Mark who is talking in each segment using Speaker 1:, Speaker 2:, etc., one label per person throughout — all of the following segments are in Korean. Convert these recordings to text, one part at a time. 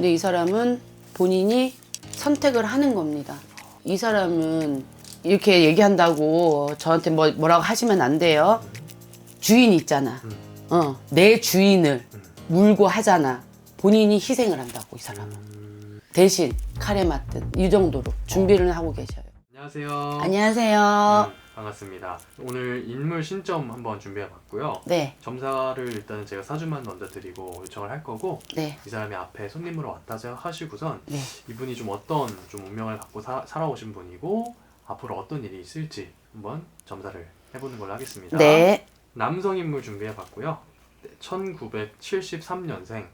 Speaker 1: 근데 이 사람은 본인이 선택을 하는 겁니다. 이 사람은 이렇게 얘기한다고 저한테 뭐, 뭐라고 하시면 안 돼요. 주인 있잖아. 어, 내 주인을 물고 하잖아. 본인이 희생을 한다고 이 사람은. 대신 칼에 맞든 이 정도로 준비를 하고 계셔요.
Speaker 2: 안녕하세요.
Speaker 1: 안녕하세요.
Speaker 2: 음, 반갑습니다. 오늘 인물 신점 한번 준비해봤고요.
Speaker 1: 네,
Speaker 2: 점사를 일단은 제가 사주만 먼저 드리고 요청을 할 거고
Speaker 1: 네,
Speaker 2: 이 사람이 앞에 손님으로 왔다 하시고선
Speaker 1: 네.
Speaker 2: 이분이 좀 어떤 좀 운명을 갖고 사, 살아오신 분이고 앞으로 어떤 일이 있을지 한번 점사를 해보는 걸로 하겠습니다.
Speaker 1: 네.
Speaker 2: 남성 인물 준비해봤고요. 1973년생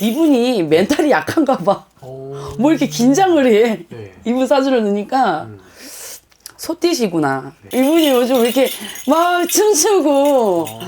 Speaker 1: 이분이 멘탈이 약한가 봐.
Speaker 2: 오.
Speaker 1: 뭐 이렇게 긴장을 해.
Speaker 2: 네.
Speaker 1: 이분 사주를 넣으니까
Speaker 2: 음.
Speaker 1: 소띠시구나.
Speaker 2: 네.
Speaker 1: 이분이 요즘 이렇게 막 춤추고
Speaker 2: 어.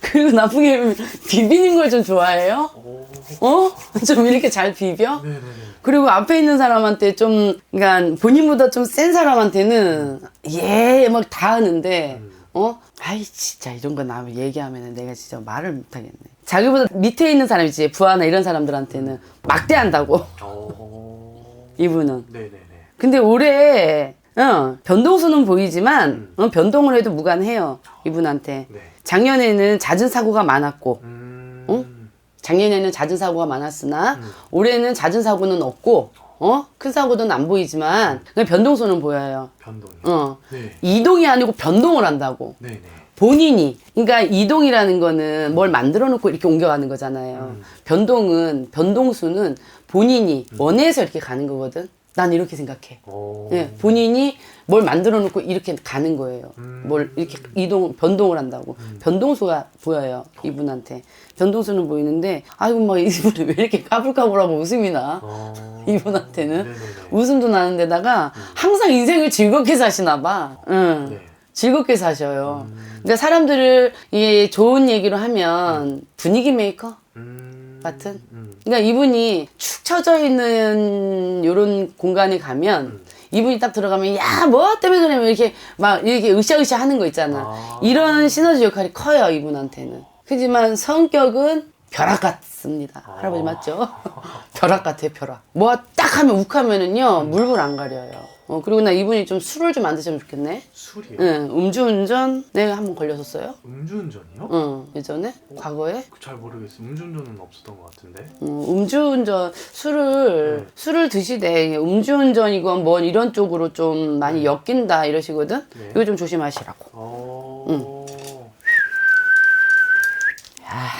Speaker 1: 그리고 나중에 비비는 걸 좀 좋아해요?
Speaker 2: 오.
Speaker 1: 어? 좀 이렇게 잘 비벼?
Speaker 2: 네네네.
Speaker 1: 그리고 앞에 있는 사람한테 좀, 그러니까 본인보다 좀 센 사람한테는 예, 막 다 하는데,
Speaker 2: 음.
Speaker 1: 어? 아이, 진짜 이런 거 나면 얘기하면 내가 진짜 말을 못하겠네. 자기보다 밑에 있는 사람 있지, 부하나 이런 사람들한테는 막대한다고,
Speaker 2: 오.
Speaker 1: 이분은.
Speaker 2: 네네네.
Speaker 1: 근데 올해, 어, 변동수는 보이지만, 어, 변동을 해도 무관해요, 이분한테.
Speaker 2: 네.
Speaker 1: 작년에는 잦은 사고가 많았고,
Speaker 2: 음.
Speaker 1: 어? 작년에는 잦은 사고가 많았으나
Speaker 2: 음.
Speaker 1: 올해는 잦은 사고는 없고 어? 큰 사고는 안 보이지만 그냥 변동수는 보여요.
Speaker 2: 변동이.
Speaker 1: 어.
Speaker 2: 네.
Speaker 1: 이동이 아니고 변동을 한다고.
Speaker 2: 네 네.
Speaker 1: 본인이 그러니까 이동이라는 거는 뭘 만들어 놓고 이렇게 옮겨가는 거잖아요.
Speaker 2: 음.
Speaker 1: 변동은 변동수는 본인이 원해서 이렇게 가는 거거든. 난 이렇게 생각해.
Speaker 2: 오.
Speaker 1: 예, 본인이 뭘 만들어 놓고 이렇게 가는 거예요.
Speaker 2: 음.
Speaker 1: 뭘 이렇게 이동 변동을 한다고. 변동수가 보여요. 이분한테. 변동수는 보이는데 아이고 막 이분은 왜 이렇게 까불까불하고 웃음이 나.
Speaker 2: 어.
Speaker 1: 이분한테는
Speaker 2: 네네네.
Speaker 1: 웃음도 나는데다가 항상 인생을 즐겁게 사시나 봐. 응.
Speaker 2: 네.
Speaker 1: 즐겁게 사셔요. 그러니까 사람들을 이 좋은 얘기로 하면 분위기 메이커
Speaker 2: 음.
Speaker 1: 같은.
Speaker 2: 음.
Speaker 1: 그러니까 이분이 축 처져 있는 요런 공간에 가면 이분이 딱 들어가면 야 뭐 때문에 그래 이렇게 막 이렇게 으쌰으쌰 하는 거 있잖아.
Speaker 2: 아.
Speaker 1: 이런 시너지 역할이 커요 이분한테는. 하지만 성격은 벼락 같습니다.
Speaker 2: 아.
Speaker 1: 할아버지 맞죠? 벼락 같아요 벼락. 뭐 딱 하면 욱하면은요 물불 안 가려요. 어 그리고 나 이분이 좀 술을 좀 안 드시면 좋겠네.
Speaker 2: 술이요?
Speaker 1: 응 음주운전 내가 한번 걸렸었어요.
Speaker 2: 음주운전이요?
Speaker 1: 응 예전에 과거에
Speaker 2: 잘 모르겠어요. 음주운전은 없었던 것 같은데.
Speaker 1: 어, 음주운전 술을
Speaker 2: 네.
Speaker 1: 술을 드시되 음주운전이건 뭐 이런 쪽으로 좀 많이 엮인다 이러시거든.
Speaker 2: 네.
Speaker 1: 이거 좀 조심하시라고.
Speaker 2: 어.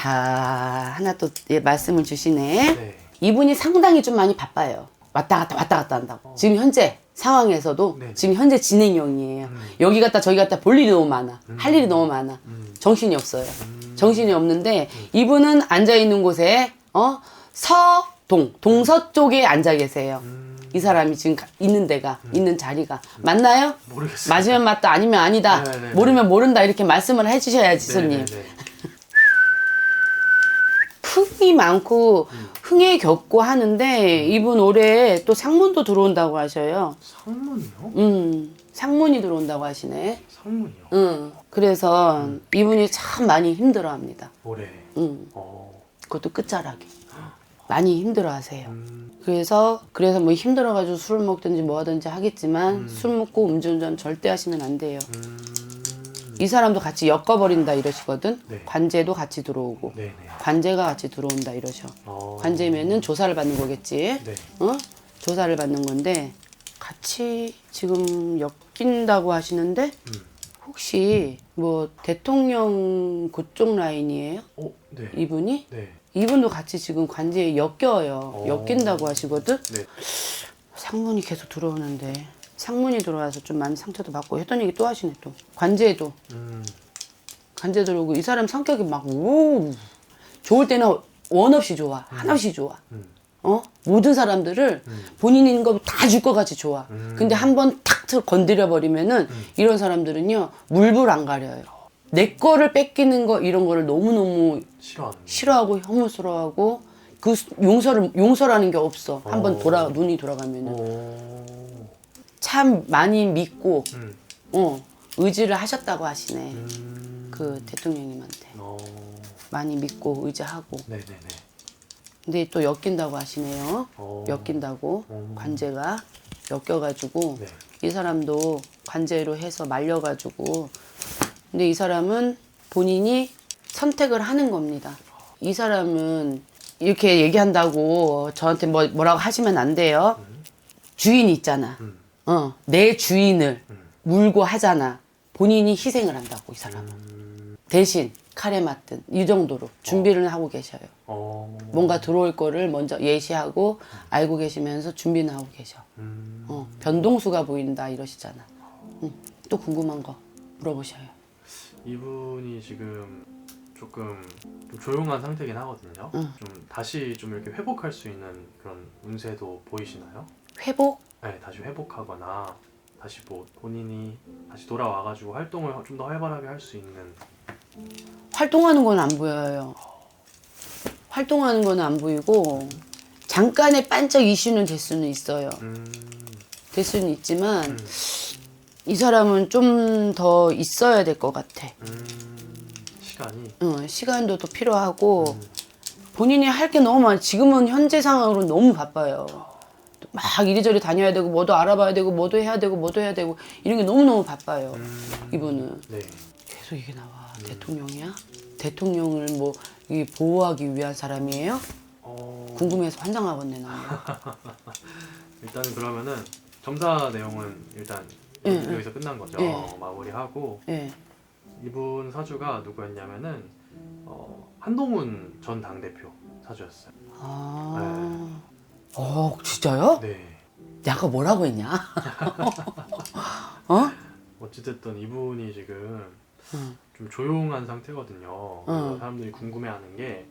Speaker 1: 아하 하나 또 예, 말씀을 주시네.
Speaker 2: 네.
Speaker 1: 이분이 상당히 좀 많이 바빠요. 왔다 갔다 왔다 갔다 한다고. 지금 현재 상황에서도
Speaker 2: 네.
Speaker 1: 지금 현재 진행형이에요. 여기 갔다 저기 갔다 볼 일이 너무 많아. 할 일이 너무 많아.
Speaker 2: 음.
Speaker 1: 정신이 없어요. 정신이 없는데 이분은 앉아 있는 곳에 어 서동 동서 쪽에 앉아 계세요.
Speaker 2: 음.
Speaker 1: 이 사람이 지금 가- 있는 데가 있는 자리가 맞나요?
Speaker 2: 모르겠어요.
Speaker 1: 맞으면 맞다 아니면 아니다
Speaker 2: 네, 네, 네.
Speaker 1: 모르면 모른다 이렇게 말씀을 해주셔야지 손님
Speaker 2: 네네네.
Speaker 1: 흥이 많고 흥에 겪고 하는데 이분 올해 또 상문도 들어온다고 하셔요
Speaker 2: 상문이요?
Speaker 1: 음 상문이 들어온다고 하시네
Speaker 2: 상문이요?
Speaker 1: 음 그래서 이분이 참 많이 힘들어합니다
Speaker 2: 올해.
Speaker 1: 음
Speaker 2: 어.
Speaker 1: 그것도 끝자락에 많이 힘들어하세요
Speaker 2: 음.
Speaker 1: 그래서 그래서 뭐 힘들어가지고 술을 먹든지 뭐 하든지 하겠지만 술 먹고 음주운전 절대 하시면 안 돼요
Speaker 2: 음.
Speaker 1: 이 사람도 같이 엮어버린다 이러시거든
Speaker 2: 네.
Speaker 1: 관제도 같이 들어오고
Speaker 2: 네 네.
Speaker 1: 관제가 같이 들어온다 이러셔
Speaker 2: 어.
Speaker 1: 관제면은 조사를 받는 거겠지
Speaker 2: 네.
Speaker 1: 어 조사를 받는 건데 같이 지금 엮인다고 하시는데
Speaker 2: 음.
Speaker 1: 혹시 뭐 대통령 그쪽 라인이에요
Speaker 2: 어. 네.
Speaker 1: 이분이
Speaker 2: 네.
Speaker 1: 이분도 같이 지금 관제에 엮여요
Speaker 2: 어.
Speaker 1: 엮인다고 하시거든
Speaker 2: 네.
Speaker 1: 상문이 계속 들어오는데 상문이 들어와서 좀 많이 상처도 받고 했던 얘기 또 하시네 또 관제도
Speaker 2: 음.
Speaker 1: 관제 들어오고 이 사람 성격이 막오 좋을 때는 원 없이 좋아 한없이 좋아
Speaker 2: 음.
Speaker 1: 어 모든 사람들을 본인 있는 거다 줄 것 같이 좋아
Speaker 2: 음.
Speaker 1: 근데 한 번 탁 건드려 버리면은 이런 사람들은요 물불 안 가려요 내 거를 뺏기는 거 이런 거를 너무 너무
Speaker 2: 싫어하는.
Speaker 1: 싫어하고 혐오스러워하고 그 수- 용서를 용서라는 게 없어 한번
Speaker 2: 어.
Speaker 1: 돌아 눈이 돌아가면은
Speaker 2: 오.
Speaker 1: 참 많이 믿고
Speaker 2: 음.
Speaker 1: 어 의지를 하셨다고 하시네.
Speaker 2: 음.
Speaker 1: 그 대통령님한테
Speaker 2: 어.
Speaker 1: 많이 믿고 의지하고.
Speaker 2: 네네네.
Speaker 1: 근데 또 엮인다고 하시네요.
Speaker 2: 어.
Speaker 1: 엮인다고
Speaker 2: 음.
Speaker 1: 관제가 엮여가지고
Speaker 2: 네.
Speaker 1: 이 사람도 관제로 해서 말려가지고 근데 이 사람은 본인이 선택을 하는 겁니다. 이 사람은 이렇게 얘기한다고 저한테 뭐, 뭐라고 하시면 안 돼요. 주인이 있잖아.
Speaker 2: 음.
Speaker 1: 어, 내 주인을
Speaker 2: 음.
Speaker 1: 물고 하잖아. 본인이 희생을 한다고 이 사람은.
Speaker 2: 음.
Speaker 1: 대신 칼에 맞든 이 정도로 준비를 하고 계셔요.
Speaker 2: 어.
Speaker 1: 뭔가 들어올 거를 먼저 예시하고 알고 계시면서 준비는 하고 계셔.
Speaker 2: 음.
Speaker 1: 어, 변동수가 보인다 이러시잖아. 응. 또 궁금한 거 물어보셔요.
Speaker 2: 이분이 지금 조금 좀 조용한 상태긴 하거든요.
Speaker 1: 응.
Speaker 2: 좀 다시 좀 이렇게 회복할 수 있는 그런 운세도 보이시나요?
Speaker 1: 회복?
Speaker 2: 네, 다시 회복하거나 다시 뭐 본인이 다시 돌아와가지고 활동을 좀 더 활발하게 할 수 있는
Speaker 1: 활동하는 건 안 보여요. 활동하는 건 안 보이고 잠깐의 반짝 이슈는 될 수는 있어요.
Speaker 2: 음,
Speaker 1: 될 수는 있지만
Speaker 2: 음,
Speaker 1: 이 사람은 좀 더 있어야 될 것 같아.
Speaker 2: 음, 시간이
Speaker 1: 어, 시간도 더 필요하고
Speaker 2: 음,
Speaker 1: 본인이 할 게 너무 많아. 지금은 현재 상황으로 너무 바빠요. 막 이리저리 다녀야 되고 뭐도 알아봐야 되고 뭐도 해야 되고 뭐도 해야 되고 이런 게 너무너무 바빠요.
Speaker 2: 음,
Speaker 1: 이분은
Speaker 2: 네,
Speaker 1: 계속 이게 나와. 대통령이야? 대통령을 뭐 이 보호하기 위한 사람이에요?
Speaker 2: 어,
Speaker 1: 궁금해서 환장하겠네 나는.
Speaker 2: 일단은 그러면은 점사 내용은 일단
Speaker 1: 예,
Speaker 2: 여기서 끝난 거죠.
Speaker 1: 예.
Speaker 2: 마무리하고
Speaker 1: 예.
Speaker 2: 이분 사주가 누구였냐면은 어, 한동훈 전 당대표 사주였어요.
Speaker 1: 아. 어 진짜요?
Speaker 2: 네.
Speaker 1: 내가 뭐라고 했냐? 어?
Speaker 2: 어찌됐든 이분이 지금
Speaker 1: 응.
Speaker 2: 좀 조용한 상태거든요. 그래서
Speaker 1: 응.
Speaker 2: 사람들이 궁금해하는 게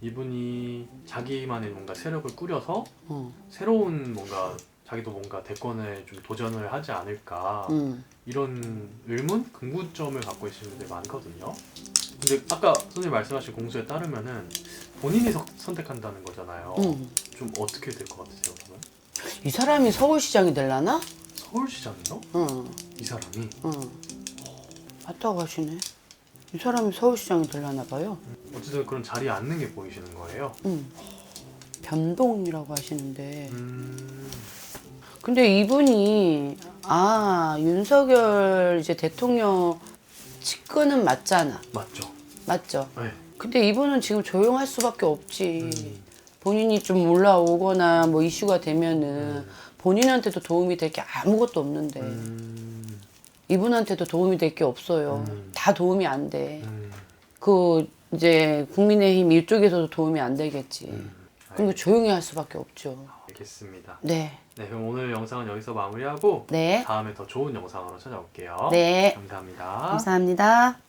Speaker 2: 이분이 자기만의 뭔가 세력을 꾸려서
Speaker 1: 어.
Speaker 2: 새로운 뭔가 자기도 뭔가 대권에 좀 도전을 하지 않을까
Speaker 1: 응.
Speaker 2: 이런 의문, 궁금점을 갖고 계시는 분들이 많거든요. 근데 아까 선생님 말씀하신 공수에 따르면은 본인이 서- 선택한다는 거잖아요.
Speaker 1: 응.
Speaker 2: 좀 어떻게 될 것 같으세요, 그러면?
Speaker 1: 이 사람이 서울시장이 될라나?
Speaker 2: 서울시장이요?
Speaker 1: 응.
Speaker 2: 이 사람이?
Speaker 1: 응. 맞다고 하시네. 이 사람이 서울시장이 될라나 봐요.
Speaker 2: 어쨌든 그런 자리에 앉는 게 보이시는 거예요.
Speaker 1: 응. 변동이라고 하시는데.
Speaker 2: 음,
Speaker 1: 근데 이분이 아 윤석열 이제 대통령 측근은 맞잖아.
Speaker 2: 맞죠.
Speaker 1: 맞죠?
Speaker 2: 네.
Speaker 1: 근데 이분은 지금 조용할 수밖에 없지.
Speaker 2: 음.
Speaker 1: 본인이 좀 올라오거나 뭐 이슈가 되면은
Speaker 2: 음.
Speaker 1: 본인한테도 도움이 될 게 아무것도 없는데
Speaker 2: 음,
Speaker 1: 이분한테도 도움이 될 게 없어요.
Speaker 2: 음.
Speaker 1: 다 도움이 안 돼.
Speaker 2: 음,
Speaker 1: 그 이제 국민의힘 이쪽에서도 도움이 안 되겠지.
Speaker 2: 음.
Speaker 1: 그리고 조용히 할 수밖에 없죠.
Speaker 2: 알겠습니다.
Speaker 1: 네.
Speaker 2: 네, 그럼 오늘 영상은 여기서 마무리하고
Speaker 1: 네.
Speaker 2: 다음에 더 좋은 영상으로 찾아올게요.
Speaker 1: 네.
Speaker 2: 감사합니다.
Speaker 1: 감사합니다.